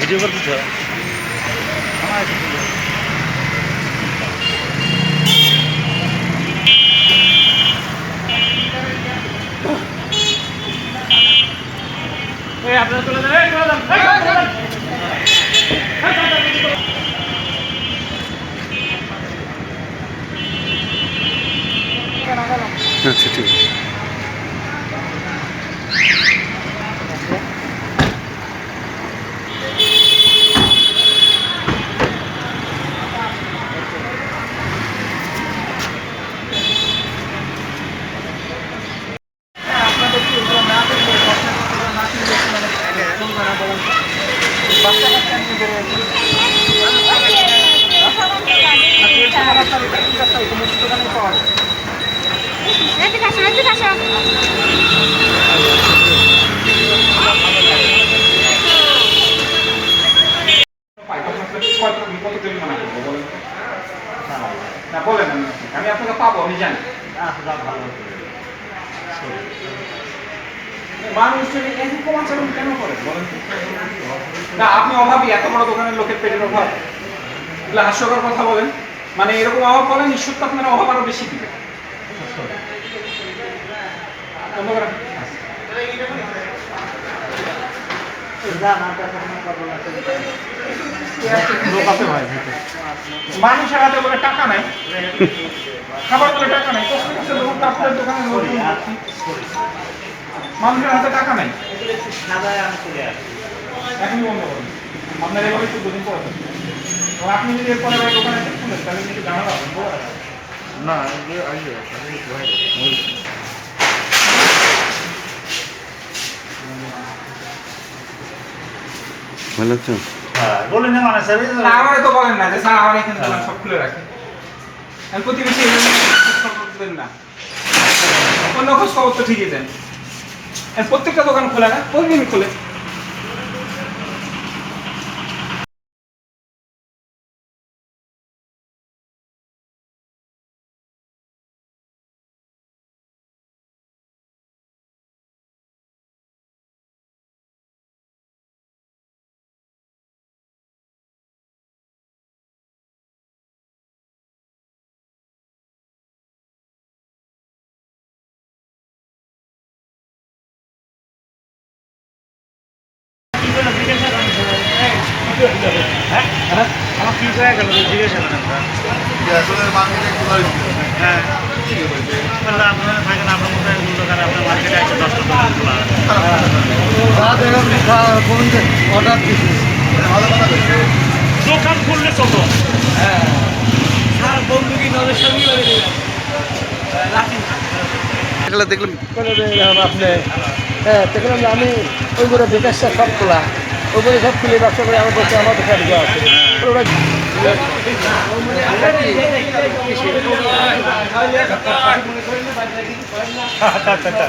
Video कर दीजिए রাস্তা কোনো দোকানে পাওয়া যায় এদিকে আসো এদিকে আসো পাই তখন আপনাকে কত কত জরিমানা করব বলেন তো? না বলেন আমি আপনাকে পাবো আমি জানি। মানুষ এরকম আচরণ কেন করে বলেন না আপনি অভাবী এত বড় দোকানের লোকের পেটের অভাব। এগুলো হাস্যকর কথা বলেন। মানে এরকম অভাব বলেন ঈশ্বর তো আপনার অভাব আরও বেশি দিবে। মানুষের হাতে বলে টাকা নাই। খাবার বলে টাকা নাই। কষ্ট করছে লোক আপনার দোকানে লোক মানুষের হাতে টাকা নাই। এখনই বন্ধ করুন। আপনার এভাবে একটু দুদিন পরে আপনি যদি এরপরে দোকানে খুলেন তাহলে কিন্তু জানা পাবেন না আসবে ভালো আছো বলেন না মানে স্যার আমারে তো বলেন না যে স্যার আমার এখানে সব খুলে রাখে। আমি প্রতিবেশী দেন না। অন্য খোঁজ খবর তো ঠিকই দেন। আর প্রত্যেকটা দোকান খোলা না দিন খোলে। হয়ে। হ্যাঁ আপনারা থাকেন আপনার দোকান আপনার মার্কেটে আছে দশটা দোকান খোলা দোকান খুললে চলো এগুলো দেখলাম। করে দিলাম আপনি হ্যাঁ যে আমি ওইগুলো বিকাশটা সব খোলা। ওইগুলো সব খুলে ব্যবসা করে আমার বলছে আমার দোকান দেওয়া আছে। ওরা আচ্ছা আচ্ছা আচ্ছা।